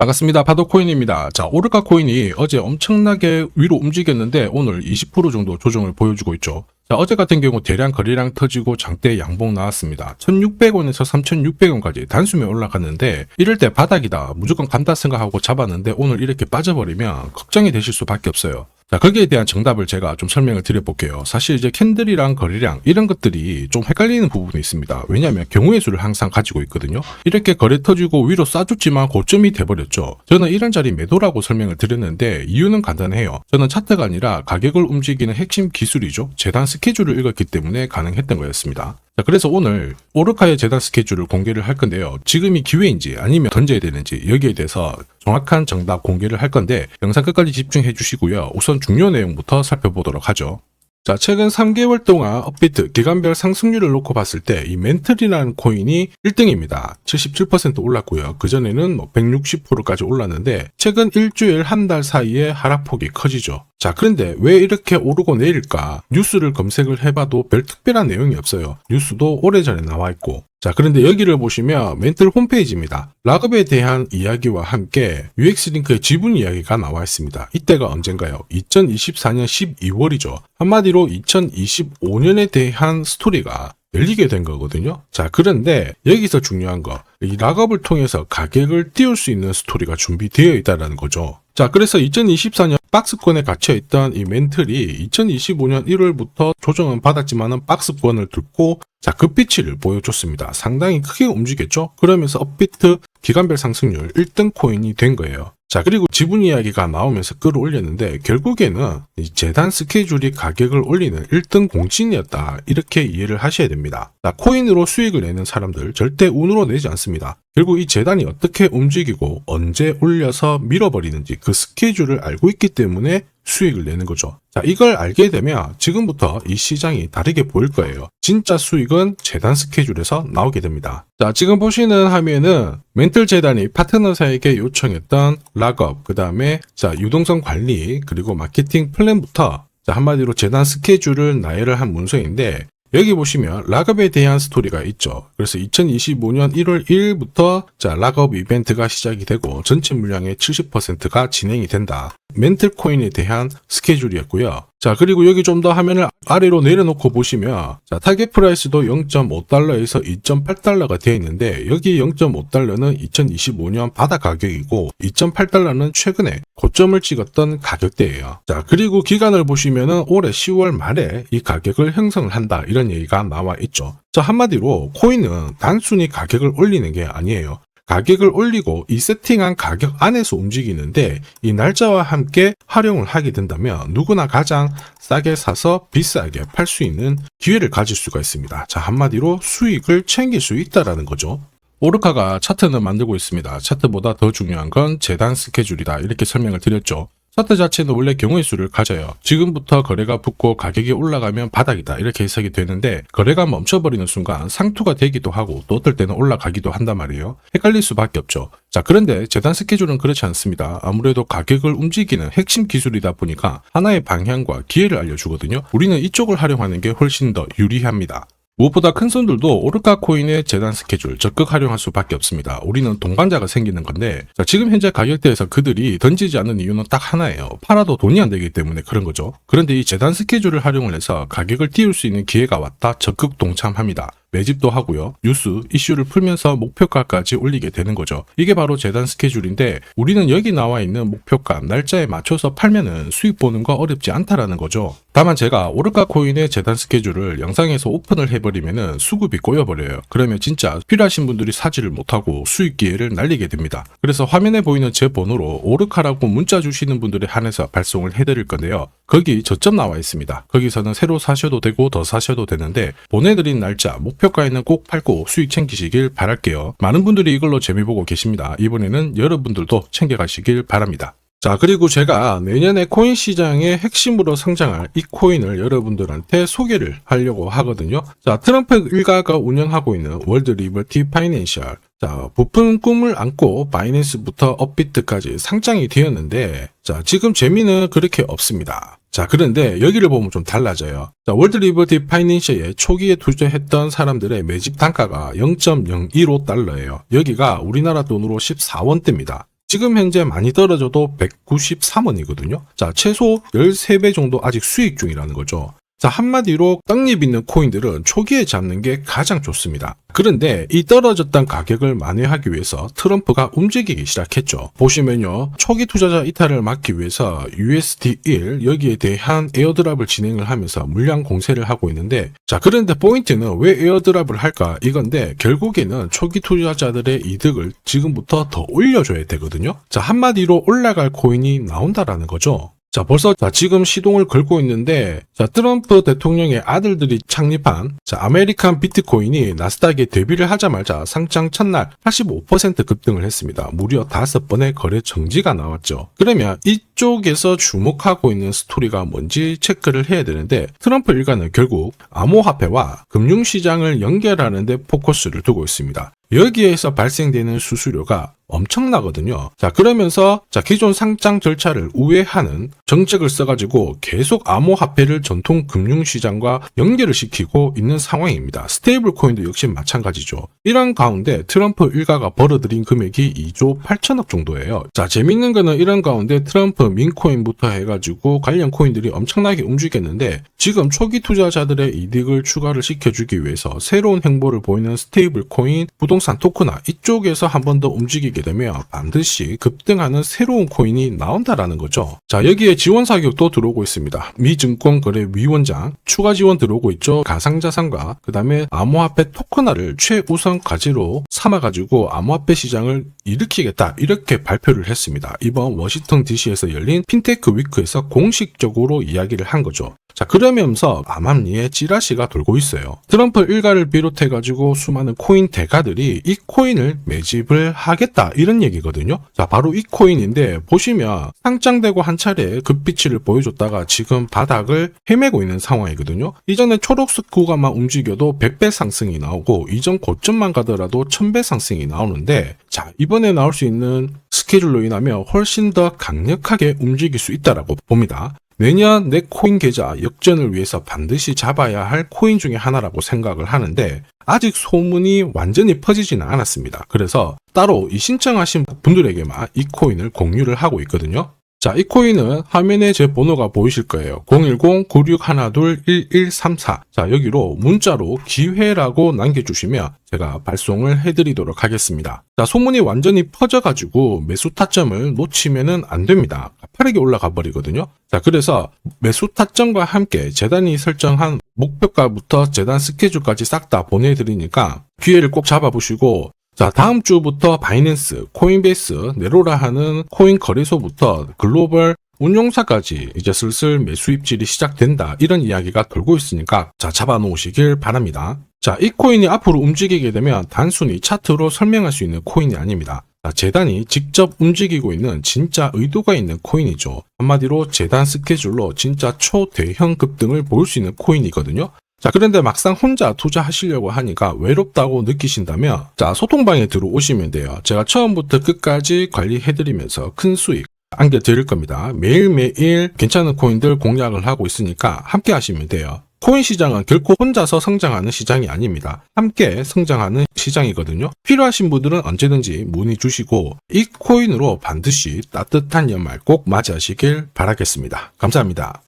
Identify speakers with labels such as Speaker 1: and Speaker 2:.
Speaker 1: 반갑습니다. 파도코인입니다. 자, 오르카 코인이 어제 엄청나게 위로 움직였는데 오늘 20% 정도 조정을 보여주고 있죠. 자, 어제 같은 경우 대량 거래량 터지고 장대 양봉 나왔습니다. 1600원에서 3600원까지 단숨에 올라갔는데 이럴 때 바닥이다. 무조건 간다 생각하고 잡았는데 오늘 이렇게 빠져버리면 걱정이 되실 수밖에 없어요. 자, 거기에 대한 정답을 제가 좀 설명을 드려볼게요. 사실 이제 캔들이랑 거래량 이런 것들이 좀 헷갈리는 부분이 있습니다. 왜냐하면 경우의 수를 항상 가지고 있거든요. 이렇게 거래 터지고 위로 싸줬지만 고점이 돼버렸죠. 저는 이런 자리 매도라고 설명을 드렸는데 이유는 간단해요. 저는 차트가 아니라 가격을 움직이는 핵심 기술이죠. 재단 스케줄을 읽었기 때문에 가능했던 거였습니다. 자, 그래서 오늘 오르카의 재단 스케줄을 공개를 할 건데요. 지금이 기회인지 아니면 던져야 되는지 여기에 대해서 정확한 정답 공개를 할 건데 영상 끝까지 집중해 주시고요. 우선 중요 내용부터 살펴보도록 하죠. 자, 최근 3개월 동안 업비트 기간별 상승률을 놓고 봤을 때 이 멘틀이라는 코인이 1등입니다. 77% 올랐고요. 그전에는 뭐 160%까지 올랐는데 최근 일주일 한 달 사이에 하락폭이 커지죠. 자, 그런데 왜 이렇게 오르고 내릴까? 뉴스를 검색을 해봐도 별 특별한 내용이 없어요. 뉴스도 오래전에 나와 있고. 자, 그런데 여기를 보시면 멘틀 홈페이지입니다. 락업에 대한 이야기와 함께 UX링크의 지분 이야기가 나와 있습니다. 이때가 언젠가요? 2024년 12월이죠. 한마디로 2025년에 대한 스토리가 열리게 된 거거든요. 자, 그런데 여기서 중요한 거, 이 락업을 통해서 가격을 띄울 수 있는 스토리가 준비되어 있다는 거죠. 자, 그래서 2024년 박스권에 갇혀있던 이 멘틀이 2025년 1월부터 조정은 받았지만은 박스권을 듣고 자, 급비치를 보여줬습니다. 상당히 크게 움직였죠? 그러면서 업비트 기간별 상승률 1등 코인이 된 거예요. 자, 그리고 지분 이야기가 나오면서 끌어올렸는데 결국에는 이 재단 스케줄이 가격을 올리는 1등 공신이었다. 이렇게 이해를 하셔야 됩니다. 자, 코인으로 수익을 내는 사람들 절대 운으로 내지 않습니다. 결국 이 재단이 어떻게 움직이고 언제 올려서 밀어버리는지 그 스케줄을 알고 있기 때문에 수익을 내는 거죠. 자, 이걸 알게 되면 지금부터 이 시장이 다르게 보일 거예요. 진짜 수익은 재단 스케줄에서 나오게 됩니다. 자, 지금 보시는 화면은 멘틀 재단이 파트너사에게 요청했던 락업, 그 다음에 자, 유동성 관리, 그리고 마케팅 플랜부터 자, 한마디로 재단 스케줄을 나열을 한 문서인데 여기 보시면 락업에 대한 스토리가 있죠. 그래서 2025년 1월 1일부터 자 락업 이벤트가 시작이 되고 전체 물량의 70%가 진행이 된다. 멘틀 코인에 대한 스케줄이었고요. 자 그리고 여기 좀 더 화면을 아래로 내려놓고 보시면 자 타겟 프라이스도 0.5달러에서 2.8달러가 되어 있는데 여기 0.5달러는 2025년 바다 가격이고 2.8달러는 최근에 고점을 찍었던 가격대예요. 자 그리고 기간을 보시면은 올해 10월 말에 이 가격을 형성을 한다 이런 얘기가 나와 있죠. 자 한마디로 코인은 단순히 가격을 올리는 게 아니에요. 가격을 올리고 이 세팅한 가격 안에서 움직이는데 이 날짜와 함께 활용을 하게 된다면 누구나 가장 싸게 사서 비싸게 팔 수 있는 기회를 가질 수가 있습니다. 자, 한마디로 수익을 챙길 수 있다라는 거죠. 오르카가 차트는 만들고 있습니다. 차트보다 더 중요한 건 재단 스케줄이다. 이렇게 설명을 드렸죠. 차트 자체는 원래 경우의 수를 가져요. 지금부터 거래가 붙고 가격이 올라가면 바닥이다. 이렇게 해석이 되는데 거래가 멈춰버리는 순간 상투가 되기도 하고 또 어떨 때는 올라가기도 한단 말이에요. 헷갈릴 수밖에 없죠. 자, 그런데 재단 스케줄은 그렇지 않습니다. 아무래도 가격을 움직이는 핵심 기술이다 보니까 하나의 방향과 기회를 알려주거든요. 우리는 이쪽을 활용하는 게 훨씬 더 유리합니다. 무엇보다 큰 손들도 오르카 코인의 재단 스케줄 적극 활용할 수밖에 없습니다. 우리는 동반자가 생기는 건데 자, 지금 현재 가격대에서 그들이 던지지 않는 이유는 딱 하나예요. 팔아도 돈이 안 되기 때문에 그런 거죠. 그런데 이 재단 스케줄을 활용을 해서 가격을 띄울 수 있는 기회가 왔다 적극 동참합니다. 매집도 하고요. 뉴스, 이슈를 풀면서 목표가까지 올리게 되는 거죠. 이게 바로 재단 스케줄인데 우리는 여기 나와 있는 목표가 날짜에 맞춰서 팔면은 수익 보는 거 어렵지 않다라는 거죠. 다만 제가 오르카 코인의 재단 스케줄을 영상에서 오픈을 해버리면은 수급이 꼬여버려요. 그러면 진짜 필요하신 분들이 사지를 못하고 수익 기회를 날리게 됩니다. 그래서 화면에 보이는 제 번호로 오르카라고 문자 주시는 분들에 한해서 발송을 해드릴 건데요. 거기 저점 나와 있습니다. 거기서는 새로 사셔도 되고 더 사셔도 되는데 보내드린 날짜 목 표가에는 꼭 팔고 수익 챙기시길 바랄게요. 많은 분들이 이걸로 재미 보고 계십니다. 이번에는 여러분들도 챙겨가시길 바랍니다. 자, 그리고 제가 내년에 코인 시장의 핵심으로 성장할 이 코인을 여러분들한테 소개를 하려고 하거든요. 자, 트럼프 일가가 운영하고 있는 월드 리버티 파이낸셜. 자, 부푼 꿈을 안고 바이낸스부터 업비트까지 상장이 되었는데, 자, 지금 재미는 그렇게 없습니다. 자, 그런데 여기를 보면 좀 달라져요. 자, 월드 리버티 파이낸셜에 초기에 투자했던 사람들의 매집 단가가 0.015달러예요. 여기가 우리나라 돈으로 14원대입니다. 지금 현재 많이 떨어져도 193원이거든요. 자, 최소 13배 정도 아직 수익 중이라는 거죠. 자, 한마디로 떡잎 있는 코인들은 초기에 잡는 게 가장 좋습니다. 그런데 이 떨어졌던 가격을 만회하기 위해서 트럼프가 움직이기 시작했죠. 보시면요. 초기 투자자 이탈을 막기 위해서 USD1 여기에 대한 에어드랍을 진행을 하면서 물량 공세를 하고 있는데 자, 그런데 포인트는 왜 에어드랍을 할까? 이건데 결국에는 초기 투자자들의 이득을 지금부터 더 올려줘야 되거든요. 자, 한마디로 올라갈 코인이 나온다라는 거죠. 자, 벌써 자, 지금 시동을 걸고 있는데 자, 트럼프 대통령의 아들들이 창립한 자, 아메리칸 비트코인이 나스닥에 데뷔를 하자마자 상장 첫날 85% 급등을 했습니다. 무려 5번의 거래 정지가 나왔죠. 그러면 이쪽에서 주목하고 있는 스토리가 뭔지 체크를 해야 되는데 트럼프 일가는 결국 암호화폐와 금융시장을 연결하는 데 포커스를 두고 있습니다. 여기에서 발생되는 수수료가 엄청나거든요. 자, 그러면서 자, 기존 상장 절차를 우회하는 정책을 써가지고 계속 암호화폐를 전통 금융시장과 연결을 시키고 있는 상황입니다. 스테이블 코인도 역시 마찬가지죠. 이런 가운데 트럼프 일가가 벌어들인 금액이 2조 8천억 정도예요. 자, 재밌는 거는 이런 가운데 트럼프 민코인부터 해가지고 관련 코인들이 엄청나게 움직였는데 지금 초기 투자자들의 이득을 추가를 시켜주기 위해서 새로운 행보를 보이는 스테이블 코인, 부동산 토크나 이쪽에서 한 번 더 움직이게 되면 반드시 급등하는 새로운 코인이 나온다라는 거죠. 자, 여기에 지원 사격도 들어오고 있습니다. 미 증권거래위원장 추가 지원 들어오고 있죠. 가상자산과 그 다음에 암호화폐 토큰화를 최우선 과제로 삼아가지고 암호화폐 시장을 일으키겠다 이렇게 발표를 했습니다. 이번 워싱턴 DC에서 열린 핀테크 위크에서 공식적으로 이야기를 한 거죠. 자, 그러면서 암암리에 찌라시가 돌고 있어요. 트럼프 일가를 비롯해가지고 수많은 코인 대가들이 이 코인을 매집을 하겠다, 이런 얘기거든요. 자, 바로 이 코인인데, 보시면 상장되고 한 차례 급비치를 보여줬다가 지금 바닥을 헤매고 있는 상황이거든요. 이전에 초록색 구간만 움직여도 100배 상승이 나오고, 이전 고점만 가더라도 1000배 상승이 나오는데, 자, 이번에 나올 수 있는 스케줄로 인하면 훨씬 더 강력하게 움직일 수 있다라고 봅니다. 내년 내 코인 계좌 역전을 위해서 반드시 잡아야 할 코인 중에 하나라고 생각을 하는데 아직 소문이 완전히 퍼지지는 않았습니다. 그래서 따로 이 신청하신 분들에게만 이 코인을 공유를 하고 있거든요. 자, 이 코인은 화면에 제 번호가 보이실 거예요. 010-9612-1134. 자, 여기로 문자로 기회라고 남겨주시면 제가 발송을 해드리도록 하겠습니다. 자, 소문이 완전히 퍼져가지고 매수 타점을 놓치면은 안 됩니다. 빠르게 올라가 버리거든요. 자, 그래서 매수 타점과 함께 재단이 설정한 목표가부터 재단 스케줄까지 싹 다 보내드리니까 기회를 꼭 잡아보시고 자, 다음 주부터 바이낸스, 코인베이스, 네로라 하는 코인 거래소부터 글로벌 운용사까지 이제 슬슬 매수 입질이 시작된다. 이런 이야기가 돌고 있으니까 자, 잡아 놓으시길 바랍니다. 자, 이 코인이 앞으로 움직이게 되면 단순히 차트로 설명할 수 있는 코인이 아닙니다. 자, 재단이 직접 움직이고 있는 진짜 의도가 있는 코인이죠. 한마디로 재단 스케줄로 진짜 초대형 급등을 보일 수 있는 코인이거든요. 자, 그런데 막상 혼자 투자하시려고 하니까 외롭다고 느끼신다면, 자, 소통방에 들어오시면 돼요. 제가 처음부터 끝까지 관리해드리면서 큰 수익 안겨드릴 겁니다. 매일매일 괜찮은 코인들 공략을 하고 있으니까 함께 하시면 돼요. 코인 시장은 결코 혼자서 성장하는 시장이 아닙니다. 함께 성장하는 시장이거든요. 필요하신 분들은 언제든지 문의 주시고 이 코인으로 반드시 따뜻한 연말 꼭 맞이하시길 바라겠습니다. 감사합니다.